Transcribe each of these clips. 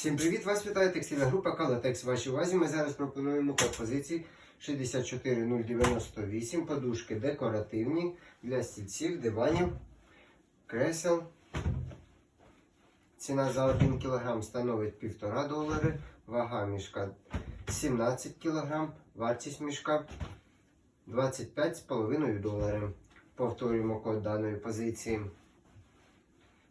Всім привіт! Вас вітає текстильна група Калатекс. Вашій увазі ми зараз пропонуємо код позиції 64098, подушки декоративні для стільців, диванів, кресел. Ціна за 1 кг становить 1,5 долари, вага мішка 17 кг, вартість мішка 25,5 доларів. Повторюємо код даної позиції.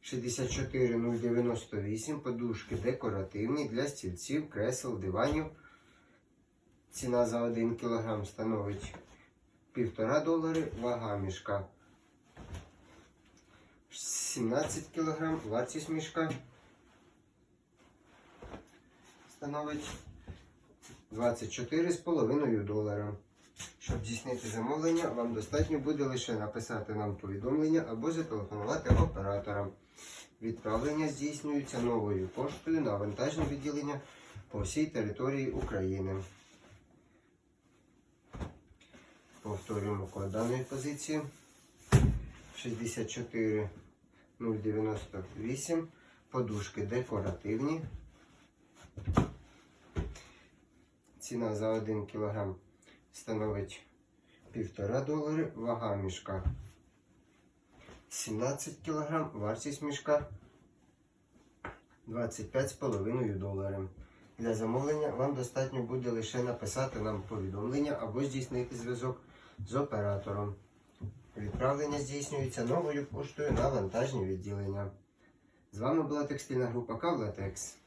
64098 подушки декоративні для стільців, кресел, диванів. Ціна за 1 кг становить 1,5 долари, вага мішка 17 кг, вартість мішка становить 24,5 долара. Щоб здійснити замовлення, вам достатньо буде лише написати нам повідомлення або зателефонувати операторам. Відправлення здійснюється новою поштою на вантажне відділення по всій території України. Повторюємо код даної позиції 64098. Подушки декоративні. Ціна за 1 кг становить 1,5 долари, вага мішка 17 кг, вартість мішка 25,5 доларів. Для замовлення вам достатньо буде лише написати нам повідомлення або здійснити зв'язок з оператором. Відправлення здійснюється новою поштою на вантажні відділення. З вами була текстильна група Кавлатекс.